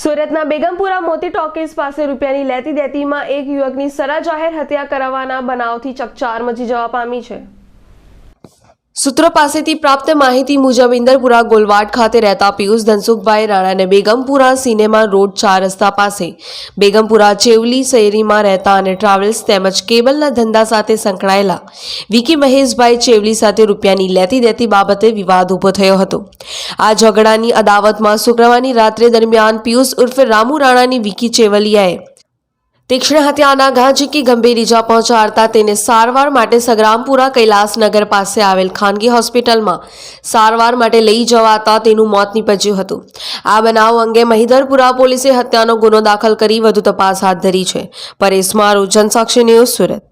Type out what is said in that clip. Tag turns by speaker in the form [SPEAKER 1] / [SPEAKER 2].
[SPEAKER 1] સુરતના બેગમપુરા મોતી ટોકીઝ પાસે રૂપિયાની લેતી દેતીમાં એક યુવકની સરા જાહેર હત્યા કરાવવાના બનાવથી ચકચાર મચી જવા પામી છે. સૂત્રો પાસેથી પ્રાપ્ત માહિતી મુજબ ઇન્દરપુરા ગોલવાડ ખાતે રહેતા પિયુષ ધનસુખભાઈ રાણાને બેગમપુરા સિનેમા રોડ ચાર રસ્તા પાસે બેગમપુરા ચેવલી શેરીમાં રહેતા અને ટ્રાવેલ્સ તેમજ કેબલના ધંધા સાથે સંકળાયેલા વિકી મહેશભાઈ ચેવલી સાથે રૂપિયાની લેતી દેતી બાબતે વિવાદ ઊભો થયો હતો. આ ઝઘડાની અદાવતમાં શુક્રવારની રાત્રે દરમિયાન પિયુષ ઉર્ફે રામુ રાણાની વિકી ચેવલિયાએ તીક્ષ્ણ હત્યાના ઘા ઝીકી ગંભીર ઇજા પહોંચાડતા તેને સારવાર માટે સગ્રામપુરા કૈલાસનગર પાસે આવેલ ખાનગી હોસ્પિટલમાં સારવાર માટે લઈ જવાતા તેનું મોત નીપજ્યું હતું. આ બનાવ અંગે મહિધરપુરા પોલીસે હત્યાનો ગુનો દાખલ કરી વધુ તપાસ હાથ ધરી છે. પરેશ મારું જનસાક્ષી ન્યૂઝ સુરત.